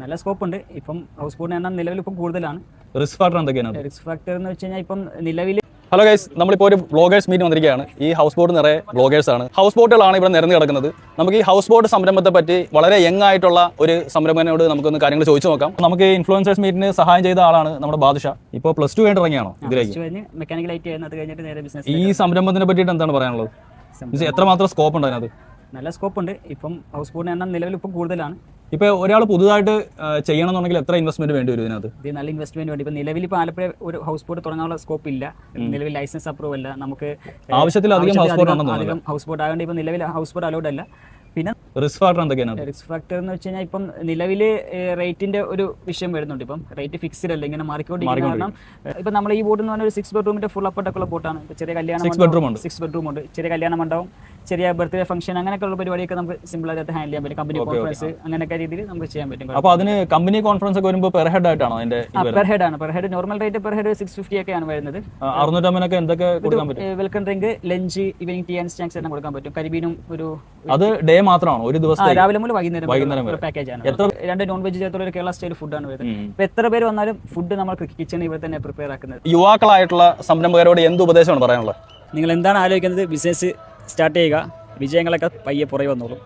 നല്ല സ്കോപ്പ് ഉണ്ട്. ഇപ്പം ഹൗസ് ബോട്ടിന് എണ്ണം നിലവിൽ ഇപ്പം കൂടുതലാണ്. റിസ്ക് ഫാക്ടർ എന്തൊക്കെയാണ് റിസ്ക് ഫാക്ടർ എന്ന് വെച്ച് കഴിഞ്ഞാൽ ഇപ്പം നിലവിൽ ഹലോ ഗൈസ് നമ്മളിപ്പോൾ ഒരു ബ്ലോഗേഴ്സ് മീറ്റ് വന്നിരിക്കുകയാണ്. ഈ ഹൗസ് ബോട്ട് നിറയെ ബ്ലോഗേഴ്സ് ആണ്. ഹൗസ് ബോട്ടുകളാണ് ഇവിടെ നിരന്ന് കിടക്കുന്നത്. നമുക്ക് ഈ ഹൗസ് ബോട്ട് സംരംഭത്തെ പറ്റി വളരെ യങ് ആയിട്ടുള്ള ഒരു സംരംഭനോട് നമുക്കൊന്ന് കാര്യങ്ങൾ ചോദിച്ചു നോക്കാം. നമുക്ക് ഇൻഫ്ലുവൻസേഴ്സ് മീറ്റിന് സഹായം ചെയ്ത ആളാണ് നമ്മുടെ ബാദുഷ. ഇപ്പോൾ പ്ലസ് ടു കഴിഞ്ഞ് ഇറങ്ങിയാണോ ഇതിലേക്ക്? ബിസിനസ് ഈ സംരംഭത്തിനെ പറ്റിയിട്ട് എന്താണ് പറയാനുള്ളത്? എത്രമാത്രം സ്കോപ്പ് ഉണ്ട് അതിനകത്ത്? നല്ല സ്കോപ്പ് ഉണ്ട്. ഇപ്പം ഹൗസ് ബോട്ടിന് എണ്ണം നിലവിൽ ഇപ്പം കൂടുതലാണ്. ഇപ്പോൾ ഒരാൾ പുതുതായിട്ട് ചെയ്യണമെന്നുണ്ടെങ്കിൽ എത്ര ഇൻവെസ്റ്റ്മെന്റ് വേണ്ടി വരും ഇതിനകത്ത്? ഇത് നല്ല ഇൻവെസ്റ്റ്മെന്റ് വേണ്ടി. ഇപ്പൊ നിലവിൽ ഇപ്പോൾ ആലപ്പുഴ ഒരു ഹൗസ് ബോട്ട് തുടങ്ങാനുള്ള സ്കോപ്പ് ഇല്ല. നിലവിൽ ലൈസൻസ് അപ്രൂവ് അല്ല. നമുക്ക് ആവശ്യത്തിലധികം ഹൗസ് അധികം ഹൗസ് ബോട്ട് ആയതുകൊണ്ട് ഇപ്പൊ നിലവിൽ ഹൗസ് ബോട്ട് അലൗഡ് അല്ല. പിന്നെ റിസ്ക് ഫാക്ടർ എന്തൊക്കെയാണ് റിസ്ക് ഫാക്ടർ എന്ന് വെച്ച് കഴിഞ്ഞാൽ ഇപ്പം നിലവിൽ റേറ്റിന്റെ ഒരു വിഷയം വരുന്നുണ്ട്. ഇപ്പം റേറ്റ് ഫിക്സ്ഡ് അല്ല. ഇങ്ങനെ മാറിക്കൊണ്ടിരിക്കുന്ന. കാരണം ഇപ്പം നമ്മൾ ഈ ബോട്ട് എന്ന് പറഞ്ഞാൽ ഒരു സിക്സ് ബെഡ്റൂമിന്റെ ഫുൾ അപ്പട്ടൊക്കെയുള്ള ബോട്ടാണ് ചെറിയ കല്യാണം Six ബെഡ്റൂം ഉണ്ട്. സിക്സ് ബെഡ്റൂം ഉണ്ട്. ചെറിയ കല്യാണം മണ്ഡപം ചെറിയ ബർത്ത്ഡേ ഫംഗ്ഷൻ അങ്ങനെയൊക്കെയുള്ള പരിപാടിയൊക്കെ നമുക്ക് സിമ്പിൾ ആയിട്ട് ഹാൻഡിൽ ചെയ്യാൻ പറ്റും. കമ്പനി കോൺഫറൻസ് അങ്ങനെയൊക്കെ രീതിയിൽ നമുക്ക് ചെയ്യാൻ പറ്റും. അപ്പോൾ അതിന് കമ്പനി കോൺഫറൻസ് ഒക്കെ വരുമ്പോൾ പെർ ഹെഡ് ആയിട്ടാണോ അതിന്റെ പെർ ഹെഡ് ആണ്. Per head normal rate per head six fifty ആണ് വരുന്നത്. അറുന്നൂറ്റമ്പതിനൊക്കെ എന്തൊക്കെ കൊടുക്കാൻ പറ്റും? Welcome drink lunch evening tea and snacks എല്ലാം കൊടുക്കാൻ പറ്റും. കരിബീനും ഒരു അത് ഡേ മാത്രമാണോ? ഒരു ദിവസം രാവിലെ മുതൽ വൈകുന്നേരം വൈകുന്നേരം വരെ. പാക്കേജ് ആണ്. എത്ര- രണ്ട് നോൺ വെജ് ചേർത്തുള്ള ഒരു കേരള സ്റ്റൈൽ ഫുഡാണ് വരുന്നത്. അപ്പോൾ എത്ര പേര് വന്നാലും ഫുഡ് നമ്മൾ കിച്ചണിൽ ഇവിടെ തന്നെ പ്രിപ്പയർ ആക്കുന്നത്. യുവാക്കളായിട്ടുള്ള സംരംഭകരോട് എന്ത് ഉപദേശമാണ് പറയാനുള്ളത്? നിങ്ങൾ എന്താണ് ആലോചിക്കുന്നത്? ബിസിനസ് സ്റ്റാർട്ട് ചെയ്യുക. വിജയങ്ങളൊക്കെ പയ്യെ പുറകെ വന്നോളും.